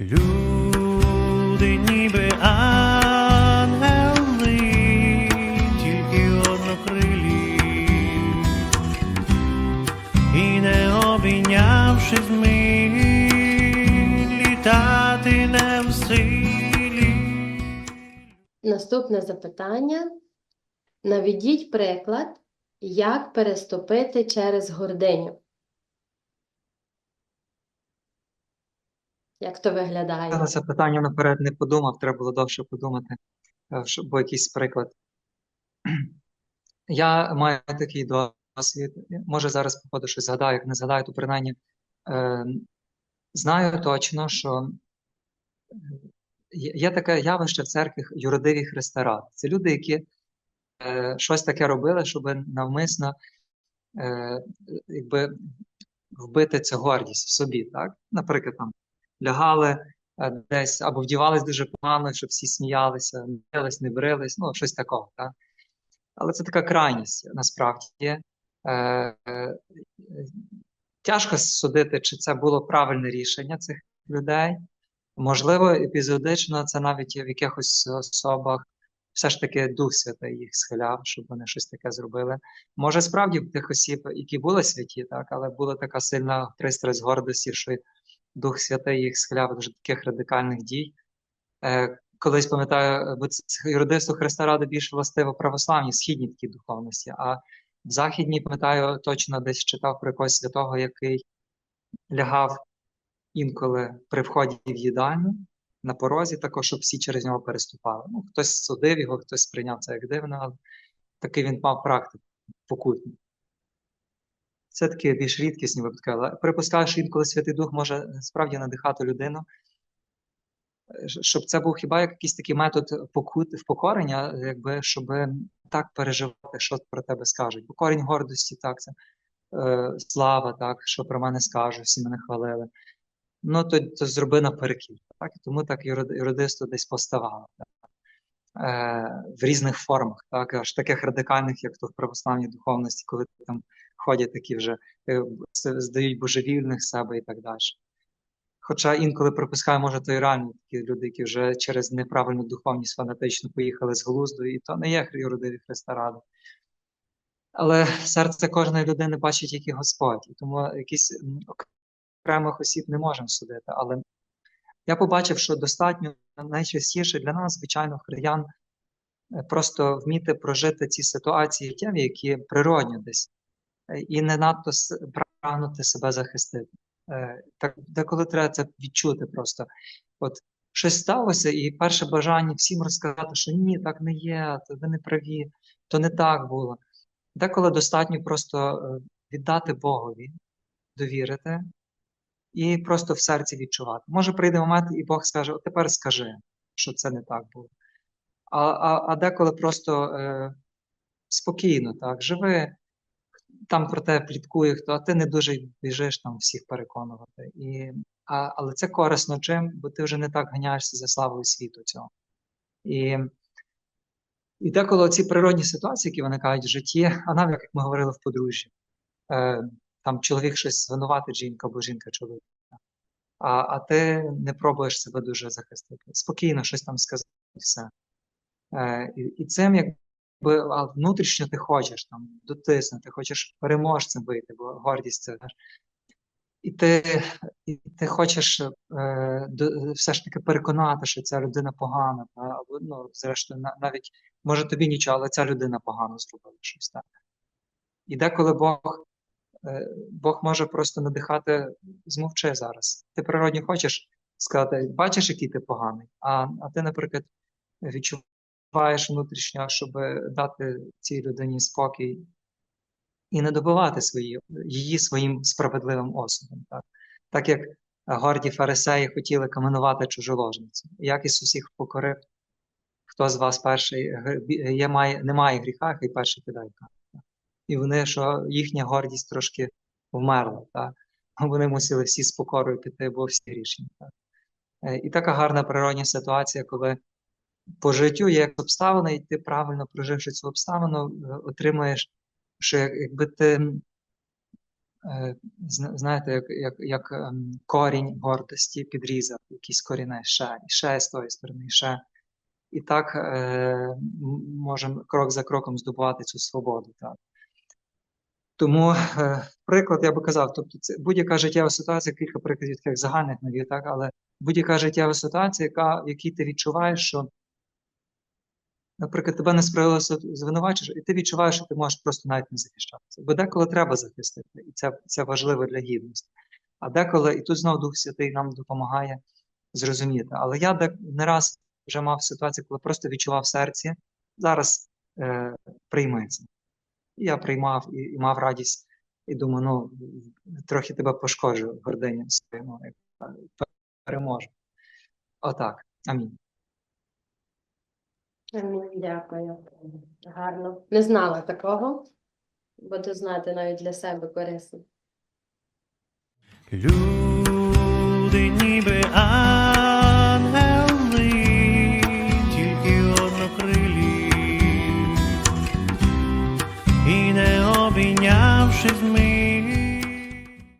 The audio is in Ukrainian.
Люди ніби ангели, тільки однокрилі, і не обійнявшись ми, літати не в силі. Наступне запитання. Наведіть приклад, як переступити через гординю. Як то Я виглядає? на це питання наперед не подумав, треба було довше подумати, е, щоб був якийсь приклад. Я маю такий досвід. Може, зараз походу щось згадаю, як не згадаю, то принаймні е, знаю точно, що е, є таке явище в церкві юродиві христи Це люди, які е, щось таке робили, щоб навмисно е, якби, вбити цю гордість в собі. Так? Наприклад, там лягали е, десь або вдівались дуже погано, щоб всі сміялися, брились, не брились, ну щось такого. Так? Але це така крайність насправді. Е, е, тяжко судити, чи це було правильне рішення цих людей. Можливо, епізодично це навіть в якихось особах все ж таки Дух Святий їх схиляв, щоб вони щось таке зробили. Може, справді в тих осіб, які були святі, так, але була така сильна пристрасть гордості, що Дух Святий їх схиляв до таких радикальних дій. Е, колись пам'ятаю, бо юридисту Христа Ради більше властиво православній, східній такій духовності. А в західній, пам'ятаю, точно десь читав про якогось святого, який лягав інколи при вході в їдальню на порозі, також, щоб всі через нього переступали. Ну, хтось судив його, хтось сприйняв це як дивно, але такий він мав практику покутну. Це такі більш рідкісні випадки, але припускаю, що інколи Святий Дух може справді надихати людину, е, щоб це був хіба як якийсь такий метод покут, впокорення, якби, щоб так переживати, що про тебе скажуть. Бо корінь гордості, так, це е, слава, так, що про мене скажуть, всі мене хвалили. Ну, то, то зроби наперекір. Так? Тому так юридисту десь поставало. Е, в різних формах, так, аж таких радикальних, як то в православній духовності, коли ти там ходять такі вже, е, здають божевільних себе і так далі. Хоча інколи припускаю, може, то і реально такі люди, які вже через неправильну духовність фанатично поїхали з глузду, і то не є юридиві Христа Ради. Але серце кожної людини бачить, як і Господь, і тому якісь окремих осіб не можемо судити. Але я побачив, що достатньо найчастіше для нас, звичайно, християн, е, просто вміти прожити ці ситуації які природні десь, і не надто прагнути себе захистити. Е, Так, деколи треба це відчути просто. От щось сталося, і перше бажання всім розказати, що ні, так не є, ви не праві, то не так було. Деколи достатньо просто е, віддати Богові, довірити і просто в серці відчувати. Може прийде момент, і Бог скаже: От тепер скажи, що це не так було. А а, а деколи просто е, спокійно, так, живи, там про тебе пліткує хто, а ти не дуже біжиш там всіх переконувати. І, а, Але це корисно чим, бо ти вже не так ганяєшся за славою світу цього. І, і деколи ці природні ситуації, які виникають в житті, а навіть, як ми говорили в подружжі, е, там чоловік щось звинуватить жінка або жінка чоловіка. А а ти не пробуєш себе дуже захистити. Спокійно щось там сказати і все. Е, і, і цим якби а внутрішньо ти хочеш там дотиснути, хочеш переможцем вийти, бо гордість це. І ти і ти хочеш е, до, все ж таки переконати, що ця людина погана, та, або ну, зрештою, на, навіть може тобі нічого, але ця людина погано зробила щось так. І деколи Бог Е, Бог може просто надихати, змовчи зараз. Ти природні хочеш сказати, бачиш, який ти поганий, а а ти, наприклад, відчуваєш внутрішньо, щоб дати цій людині спокій і не добивати свої, її своїм справедливим осудом. Так так як горді фарисеї хотіли каменувати чужоложницю. Як Ісус їх покорив, хто з вас перший є, має, немає гріха, хай перший кидає камінь і вони, що їхня гордість трошки вмерла. Так? Вони мусили всі з покорою піти, бо всі грішні. Так? Е, І така гарна природня ситуація, коли по життю є обставина, і ти правильно проживши цю обставину, е, отримаєш, що якби ти е, знаєте, як, як, як ем, корінь гордості підрізав, якісь коріння ще, і ще з тої сторони, і ще. І так е, можемо крок за кроком здобувати цю свободу. Так. Тому е, приклад я би казав, тобто це будь-яка життєва ситуація, кілька прикладів таких загальних навів, так, але будь-яка життєва ситуація, яка, в якій ти відчуваєш, що, наприклад, тебе несправедливо звинувачуєш, і ти відчуваєш, що ти можеш просто навіть не захищатися. Бо деколи треба захистити, і це, це важливо для гідності. А деколи, і тут знову Дух Святий нам допомагає зрозуміти. Але я дек- не раз вже мав ситуацію, коли просто відчував серці, зараз е, прийми це. І я приймав і, і мав радість, і думаю, ну, трохи тебе пошкоджу гординя своєму, як переможу. Отак. Амінь. Дякую. Гарно. Не знала такого. Буду знати навіть для себе корисно. Люди ніби